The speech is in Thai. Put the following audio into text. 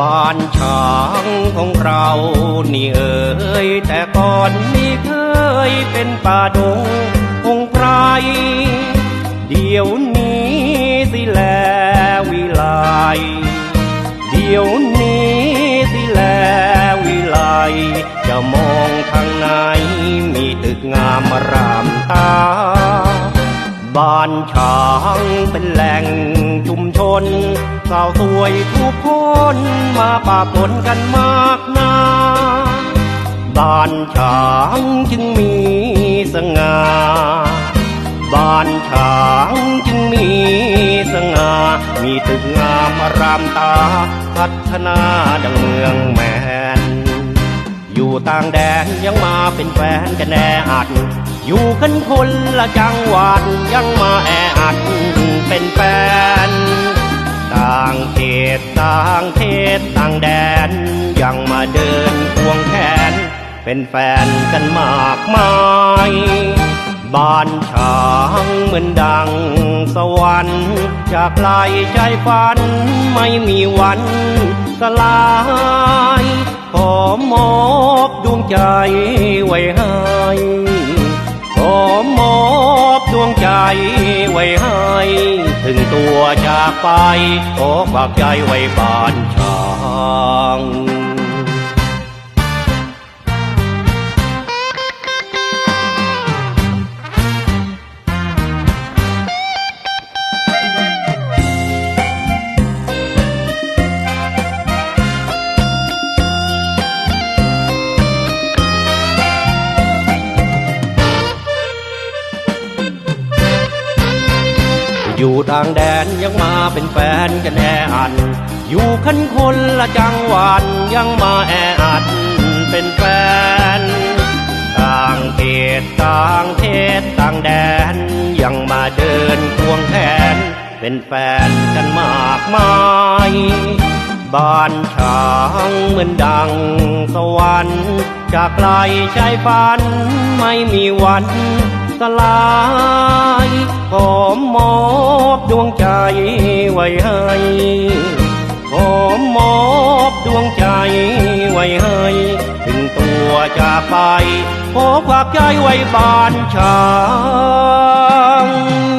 บ้านช่างของเรานี่เอ่ยแต่ก่อนนี่เคยเป็นป่าดงคงไพรเดี๋ยวนี้สิแลวิไลเดี๋ยว บ้านช้างเป็นแหล่งชุมชนสาวสวยทุกคนมาปะปนกันมากนาบ้านช้างจึงมีสง่าบ้านช้างจึงมีสง่ามีตึกงามรามตา พัฒนาดังเมืองแมน อยู่ต่างแดนยังมาเป็นแฟนกันแน่อัดอยู่กันคนละจังหวัดยังมาแออัดเป็นแฟน ต่างเขตต่างเทศต่างแดน ยังมาเดินควงแขน เป็นแฟนกันมากมายบ้านช้างเหมือนดังสวรรค์ จากลายใจฝันไม่มีวันสลาย ขอมอบดวงใจไว้ให้ ไว้ให้ ถึงตัวจากไปขอฝากใจไว้บ้านช้าง อยู่ต่างแดนยังมาเป็นแฟนกันแออัดอยู่คันคนละจังหวัดยังมาแออัดเป็นแฟน ต่างเขตต่างเทศต่างแดน ยังมาเดินควงแขนเป็นแฟนกันมากมายบ้านช้างเหมือนดังสวรรค์จากไกลใจฝันไม่มีวัน สลายขอมมอบดวงใจไว้ให้ขอมอบดวงใจไว้ให้ถึงตัวจากไปขอฝากใจไว้บ้านช้าง